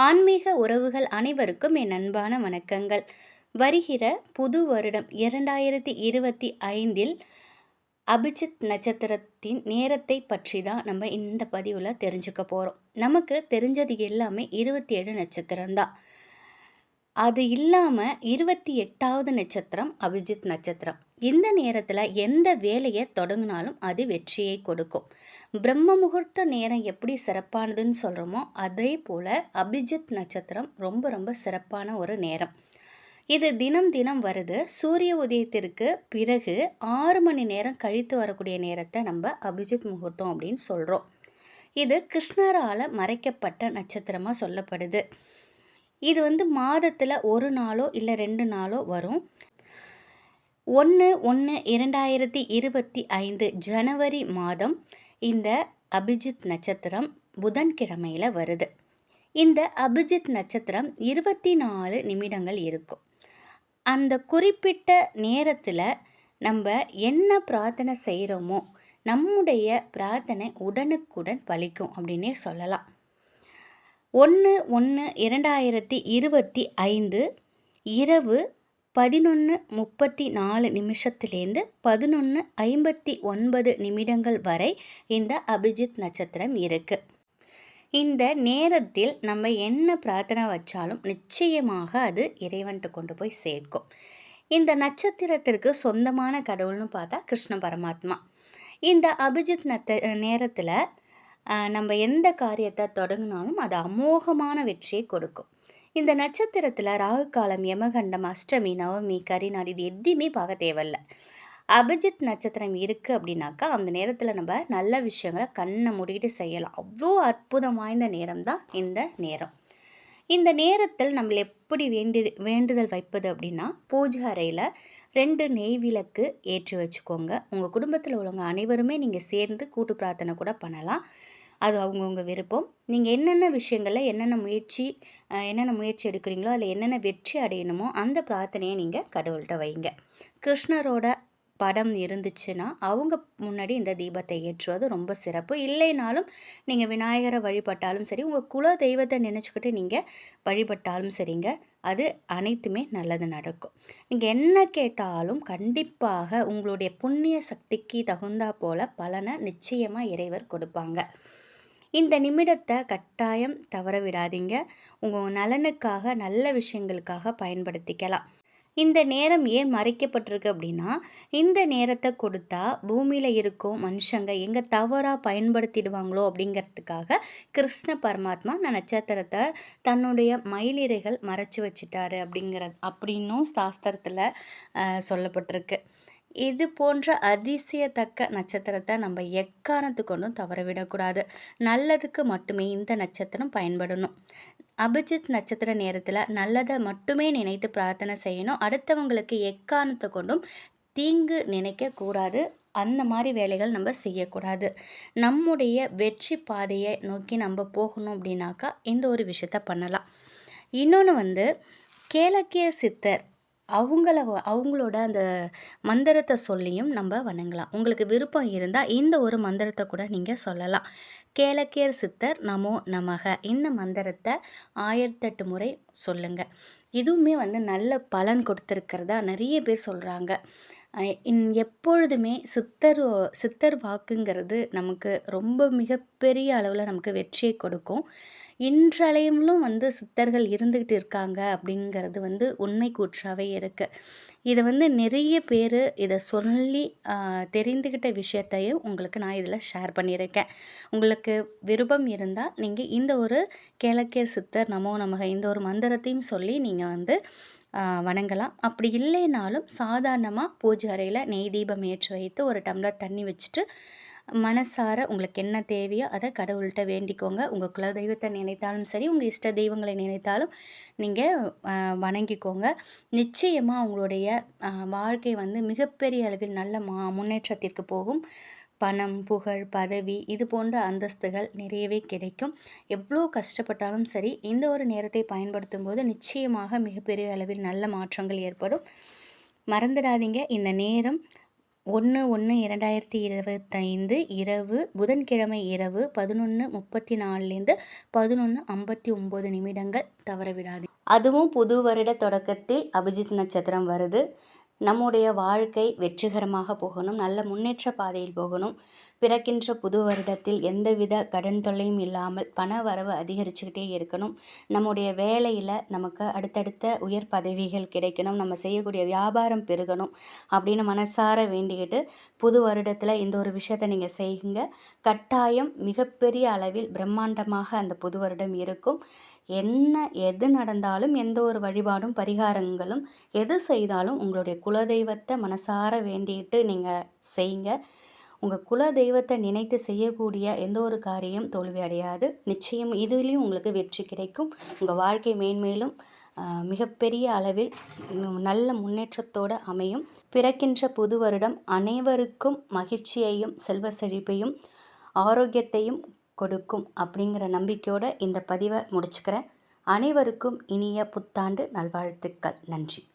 ஆன்மீக உறவுகள் அனைவருக்கும் என் அன்பான வணக்கங்கள். வருகிற புது வருடம் இரண்டாயிரத்தி இருபத்தி ஐந்தில் அபிஜித் நட்சத்திரத்தின் நேரத்தை பற்றி தான் நம்ம இந்த பதிவில் தெரிஞ்சுக்க போகிறோம் நமக்கு தெரிஞ்சது எல்லாமே இருபத்தி ஏழு நட்சத்திரம்தான் அது இல்லாமல் இருபத்தி எட்டாவது நட்சத்திரம் அபிஜித் நட்சத்திரம். இந்த நேரத்தில் எந்த வேலையை தொடங்கினாலும் அது வெற்றியை கொடுக்கும். பிரம்ம முகூர்த்த நேரம் எப்படி சிறப்பானதுன்னு சொல்கிறோமோ அதே போல் அபிஜித் நட்சத்திரம் ரொம்ப ரொம்ப சிறப்பான ஒரு நேரம். இது தினம் தினம் வருது. சூரிய உதயத்திற்கு பிறகு ஆறு மணி நேரம் கழித்து வரக்கூடிய நேரத்தை நம்ம அபிஜித் முகூர்த்தம் அப்படின்னு சொல்கிறோம் இது கிருஷ்ணரால் மறைக்கப்பட்ட நட்சத்திரமாக சொல்லப்படுது. இது வந்து மாதத்தில் ஒரு நாளோ இல்லை ரெண்டு நாளோ வரும். ஒன்று ஒன்று இரண்டாயிரத்தி இருபத்தி ஐந்து ஜனவரி மாதம் இந்த அபிஜித் நட்சத்திரம் புதன்கிழமையில் வருது. இந்த அபிஜித் நட்சத்திரம் இருபத்தி நாலு நிமிடங்கள் இருக்கும். அந்த குறிப்பிட்ட நேரத்தில் நம்ம என்ன பிரார்த்தனை செய்கிறோமோ நம்முடைய பிரார்த்தனை உடனுக்குடன் பலிக்கும் அப்படின்னே சொல்லலாம். ஒன்று ஒன்று இரண்டாயிரத்தி இருபத்தி ஐந்து இரவு பதினொன்று முப்பத்தி நாலு நிமிஷத்துலேருந்து பதினொன்று ஐம்பத்தி ஒன்பது நிமிடங்கள் வரை இந்த அபிஜித் நட்சத்திரம் இருக்குது இந்த நேரத்தில் நம்ம என்ன பிரார்த்தனை வச்சாலும் நிச்சயமாக அது இறைவன்ட்டு கொண்டு போய் சேர்க்கும். இந்த நட்சத்திரத்திற்கு சொந்தமான கடவுள்னு பார்த்தா கிருஷ்ண பரமாத்மா. இந்த அபிஜித் நத்த நேரத்தில் நம்ம எந்த காரியத்தை தொடங்கினாலும் அது அமோகமான வெற்றியை கொடுக்கும். இந்த நட்சத்திரத்தில் ராகு காலம் யமகண்டம் அஷ்டமி நவமி கரிநாள் இது எதையுமே பார்க்க தேவையில்ல. அபிஜித் நட்சத்திரம் இருக்குது அப்படின்னாக்கா அந்த நேரத்தில் நம்ம நல்ல விஷயங்களை கண்ணை மூடிக்கிட்டு செய்யலாம். அவ்வளோ அற்புதம் வாய்ந்த நேரம் தான் இந்த நேரம். இந்த நேரத்தில் நம்மளை எப்படி வேண்டி வேண்டுதல் வைப்பது அப்படின்னா பூஜை அறையில் ரெண்டு நெய் விளக்கு ஏற்றி வச்சுக்கோங்க. உங்கள் குடும்பத்தில் உள்ளவங்க அனைவருமே நீங்கள் சேர்ந்து கூட்டு பிரார்த்தனை கூட பண்ணலாம். அது அவங்கவுங்க விருப்பம். நீங்கள் என்னென்ன விஷயங்களில் என்னென்ன முயற்சி என்னென்ன முயற்சி எடுக்கிறீங்களோ அதில் என்னென்ன வெற்றி அடையணுமோ அந்த பிரார்த்தனையை நீங்கள் கடவுள்கிட்ட வைங்க. கிருஷ்ணரோட படம் இருந்துச்சுன்னா அவங்க முன்னாடி இந்த தீபத்தை ஏற்றுவது ரொம்ப சிறப்பு. இல்லைனாலும் நீங்கள் விநாயகரை வழிபட்டாலும் சரி உங்கள் குல தெய்வத்தை நினச்சிக்கிட்டு நீங்கள் வழிபட்டாலும் சரிங்க அது அனைத்துமே நல்லது நடக்கும். நீங்கள் என்ன கேட்டாலும் கண்டிப்பாக உங்களுடைய புண்ணிய சக்திக்கு தகுந்தா போல் பலனை நிச்சயமாக இறைவர் கொடுப்பாங்க. இந்த நிமிடத்தை கட்டாயம் தவற விடாதீங்க உங்கள் நலனுக்காக நல்ல விஷயங்களுக்காக பயன்படுத்திக்கலாம். இந்த நேரம் ஏன் மறைக்கப்பட்டிருக்கு அப்படின்னா இந்த நேரத்தை கொடுத்தா பூமியில் இருக்கும் மனுஷங்க எங்கே தவறாக பயன்படுத்திடுவாங்களோ அப்படிங்கிறதுக்காக கிருஷ்ண பரமாத்மா இந்த நட்சத்திரத்தை தன்னுடைய மயிலிறைகள் மறைச்சி வச்சிட்டாரு அப்படிங்கிற அப்படின்னும் சாஸ்திரத்தில் சொல்லப்பட்டிருக்கு. இது போன்ற அதிசயத்தக்க நட்சத்திரத்தை நம்ம எக்காரணத்து கொண்டும் தவற விடக்கூடாது. நல்லதுக்கு மட்டுமே இந்த நட்சத்திரம் பயன்படணும். அபிஜித் நட்சத்திர நேரத்தில் நல்லதை மட்டுமே நினைத்து பிரார்த்தனை செய்யணும். அடுத்தவங்களுக்கு எக்காரணத்தை கொண்டும் தீங்கு நினைக்கக்கூடாது அந்த மாதிரி வேலைகள் நம்ம செய்யக்கூடாது. நம்முடைய வெற்றி பாதையை நோக்கி நம்ம போகணும் அப்படின்னாக்கா இந்த ஒரு விஷயத்த பண்ணலாம். இன்னொன்று வந்து கேளக்கிய சித்தர் அவங்கள அவங்களோட அந்த மந்திரத்தை சொல்லியும் நம்ம வணங்கலாம். உங்களுக்கு விருப்பம் இருந்தால் இந்த ஒரு மந்திரத்தை கூட நீங்கள் சொல்லலாம். கேளக்கியர் சித்தர் நமோ நமக. இந்த மந்திரத்தை ஆயிரத்தெட்டு முறை சொல்லுங்கள் இதுவுமே வந்து நல்ல பலன் கொடுத்துருக்கிறதா நிறைய பேர் சொல்கிறாங்க எப்பொழுதுமே சித்தர் சித்தர் வாக்குங்கிறது நமக்கு ரொம்ப மிகப்பெரிய அளவில் நமக்கு வெற்றியை கொடுக்கும். இன்றளவிலும் வந்து சித்தர்கள் இருந்துக்கிட்டு இருக்காங்க அப்படிங்கிறது வந்து உண்மை கூற்றாகவே இருக்குது இதை வந்து நிறைய பேர் இதை சொல்லி தெரிந்துக்கிட்ட விஷயத்தையும் உங்களுக்கு நான் இதில் ஷேர் பண்ணியிருக்கேன். உங்களுக்கு விருப்பம் இருந்தால் நீங்கள் இந்த ஒரு கிழக்கே சித்தர் நமோ நமக இந்த ஒரு மந்திரத்தையும் சொல்லி நீங்கள் வந்து வணங்கலாம். அப்படி இல்லைனாலும் சாதாரணமாக பூஜை அறையில் நெய் தீபம் ஏற்றி வைத்து ஒரு டம்ளர் தண்ணி வச்சுட்டு மனசார உங்களுக்கு என்ன தேவையோ அதை கடவுள்கிட்ட வேண்டிக்கோங்க. உங்கள் குலதெய்வத்தை நினைத்தாலும் சரி உங்கள் இஷ்ட தெய்வங்களை நினைத்தாலும் நீங்கள் வணங்கிக்கோங்க. நிச்சயமாக உங்களுடைய வாழ்க்கை வந்து மிகப்பெரிய அளவில் நல்ல மா முன்னேற்றத்திற்கு போகும். பணம் புகழ் பதவி இது போன்ற அந்தஸ்துகள் நிறையவே கிடைக்கும். எவ்வளோ கஷ்டப்பட்டாலும் சரி இந்த ஒரு நேரத்தை பயன்படுத்தும் போது நிச்சயமாக மிகப்பெரிய அளவில் நல்ல மாற்றங்கள் ஏற்படும். மறந்துடாதீங்க. இந்த நேரம் ஒன்று ஒன்று இரண்டாயிரத்தி இருபத்தைந்து இரவு புதன்கிழமை இரவு பதினொன்று முப்பத்தி நாலுலேருந்து பதினொன்று ஐம்பத்தி ஒம்பது நிமிடங்கள் தவற விடாது அதுவும் புது வருட தொடக்கத்தில் அபிஜித் நட்சத்திரம் வருது. நம்முடைய வாழ்க்கை வெற்றிகரமாக போகணும் நல்ல முன்னேற்ற பாதையில் போகணும். பிறக்கின்ற புது வருடத்தில் எந்தவித கடன் தொல்லையும் இல்லாமல் பண வரவு அதிகரிச்சுக்கிட்டே இருக்கணும். நம்முடைய வேலையில் நமக்கு அடுத்தடுத்த உயர் பதவிகள் கிடைக்கணும். நம்ம செய்யக்கூடிய வியாபாரம் பெருகணும் அப்படின்னு மனசார வேண்டிக்கிட்டு புது வருடத்தில் இந்த ஒரு விஷயத்தை நீங்கள் செய்யுங்க. கட்டாயம் மிகப்பெரிய அளவில் பிரம்மாண்டமாக அந்த புது வருடம் இருக்கும். என்ன எது நடந்தாலும் எந்த ஒரு வழிபாடும் பரிகாரங்களும் எது செய்தாலும் உங்களுடைய குலதெய்வத்தை மனசார வேண்டிட்டு நீங்கள் செய்யுங்க உங்கள் குல தெய்வத்தை நினைத்து செய்யக்கூடிய எந்த ஒரு காரியம் தோல்வி அடையாது. நிச்சயம் இதுலேயும் உங்களுக்கு வெற்றி கிடைக்கும். உங்கள் வாழ்க்கை மேன்மேலும் மிகப்பெரிய அளவில் நல்ல முன்னேற்றத்தோடு அமையும். பிறக்கின்ற புது வருடம் அனைவருக்கும் மகிழ்ச்சியையும் செல்வ செழிப்பையும் ஆரோக்கியத்தையும் கொடுக்கும் அப்படிங்கிற நம்பிக்கையோடு இந்த பதிவை முடிச்சுக்கிறேன். அனைவருக்கும் இனிய புத்தாண்டு நல்வாழ்த்துக்கள். நன்றி.